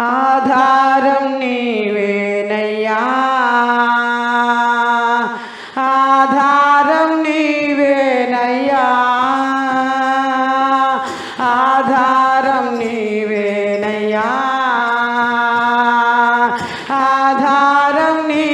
ఆధారం నీవేనయ్యా. ఆధారం నీవేనయ్యా. ఆధారం నీవేనయ్యా. ఆధారం నీ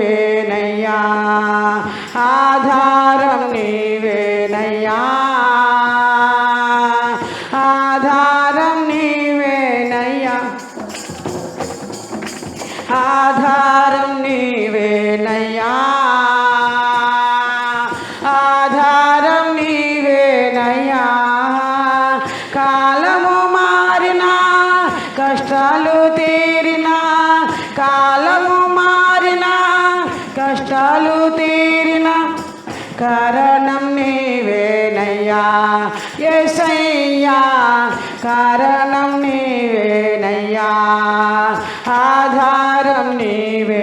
నీవేనయ్యా కారణం నీవేనయ్యా. ఆధారం నీవే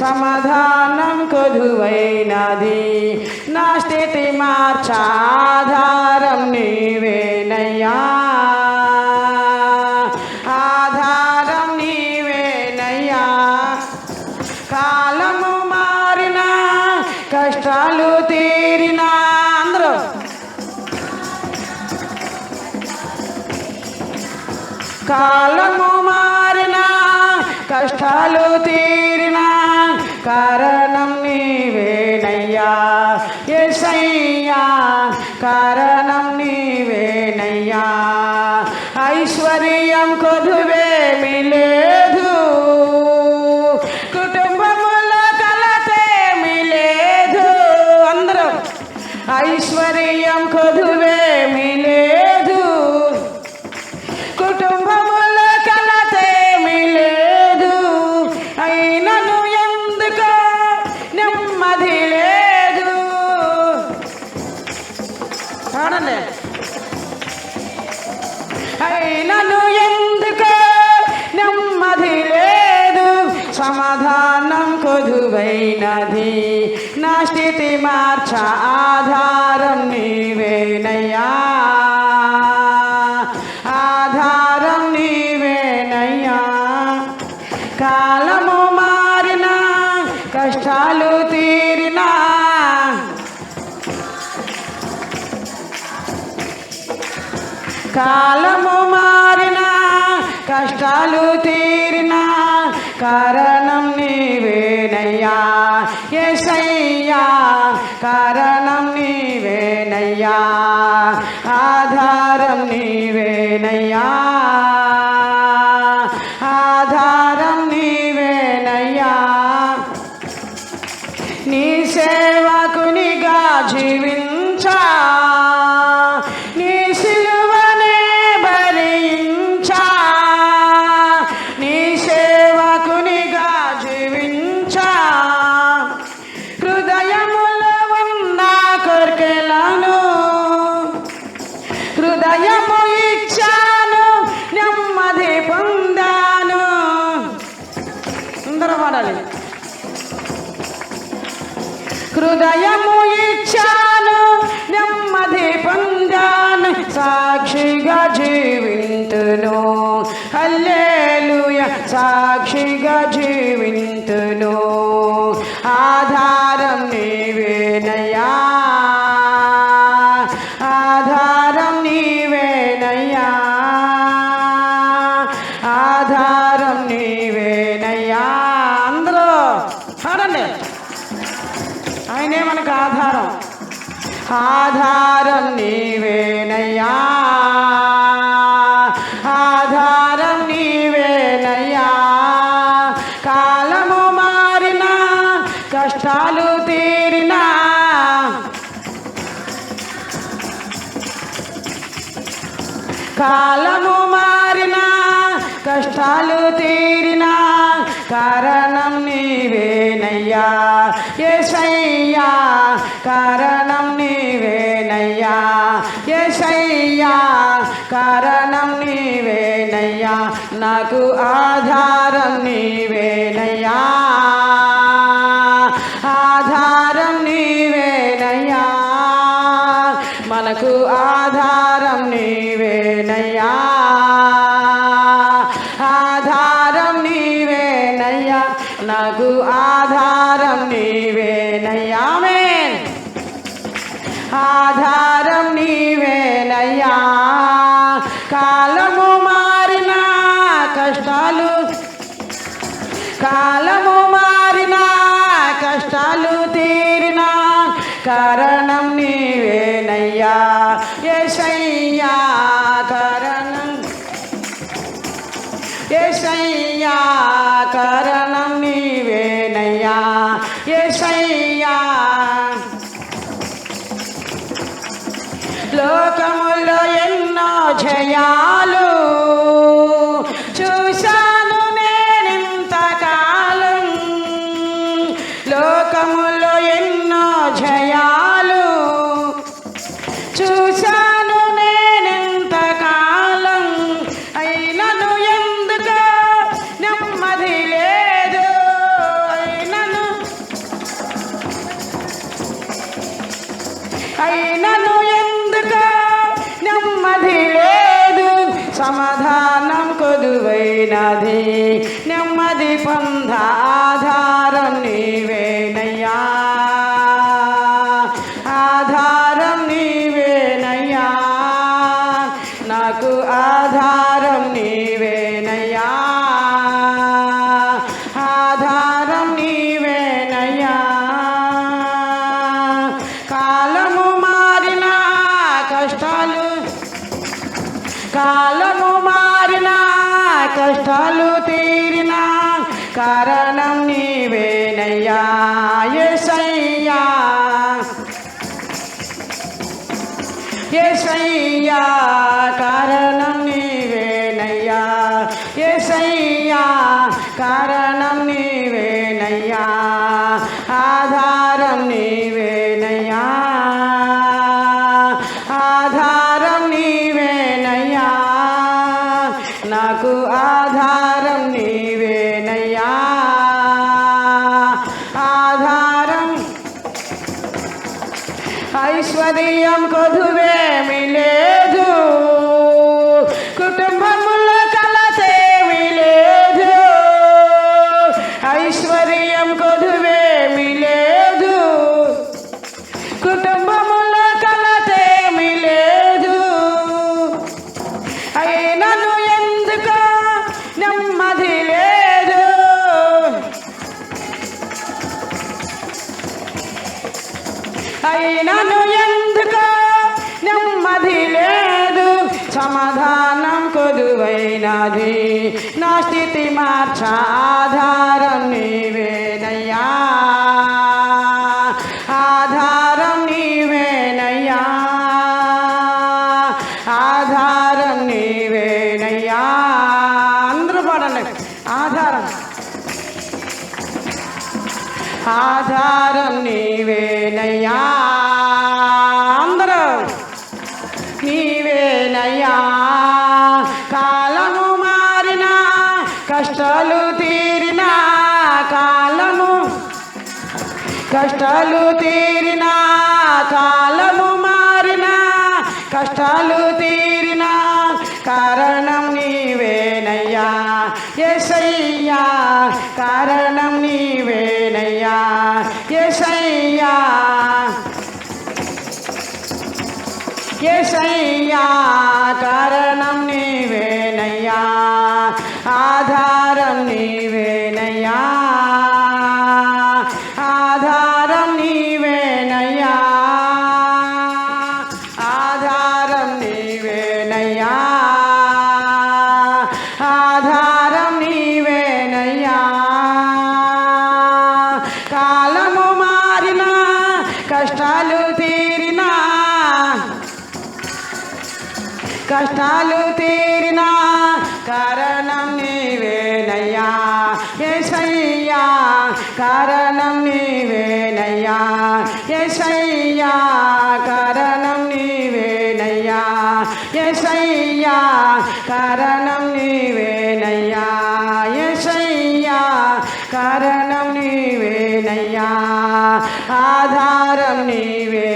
సమాధానం కొదువైనది నా స్థితి మార్చాధారం నీవేనయ్యా. ఆధారం నీవేనయ్యా. కాలము మారిన కష్టాలు తీరిన అందరూ. కాలము మారిన కష్టాలు కారణం నీవేనయ్యా. ఎసయ్యా కారణం నీవేనయ్యా. ఐశ్వర్యం కొదు మార్చ ఆధారం నీవేనయ్యా. ఆధారం నీవేనయ్యా. కాలము మారిన కష్టాలు తీరిన. కాలము మారిన కష్టాలు తీరిన. కారణం నీవే హృదయము ఇచ్చాను నెమ్మది పొందాను సాక్షిగా జీవింతును. హల్లేలుయ సాక్షిగా జీవింతును. కారణం నీవేనయ్యా. ఏసయ్యా కారణం నీవేనయ్యా. ఏసయ్యా కారణం నీవేనయ్యా. నాకు ఆధారం నీవేనయ్యా. ఆధారం నీవేనయ్యా. మనకు ఆధారం నీవేనయ్యా. నాకు ఆధారం నీవేనయ్యామే ఆధారం నీవేనయ్యా. కాలము మారిన కష్టాలు కాలము ঝয়ালো కష్టాలు. కాలము మారిన కష్టాలు తీరిన కారణం నీవేనయ్యా ఎసయ్యా ఎసయ్యా కారణం నీవేనయ్యా ఎసయ్యా ఐశ్వర్యం కొదువేమి లేదు సమాధానం కొదువైనది నా స్థితి మార్చ ఆధారం నీవేనయ్యా. ఆధారం నీవేనయ్యా. ఆధారం నీవేనయ్యా. అందరూ పడండి. ఆధారం. ఆధారం నీవేనయ్యా. అందరూ. నీవే నయ్యా కాలము మారినా కష్టాలు తీరినా కాలము కష్టాలు తీరినా కాలము మారినా కష్టాలు తీరినా కారణం నీవేనయ్యా. ఎసయ్యా కారణం నీవేనయ్యా. ఎసయ్యా ఎసయ్యా కారణం నీవేనయ్యా ఏసయ్యా. కారణం నీవేనయ్యా ఆధారం నీవే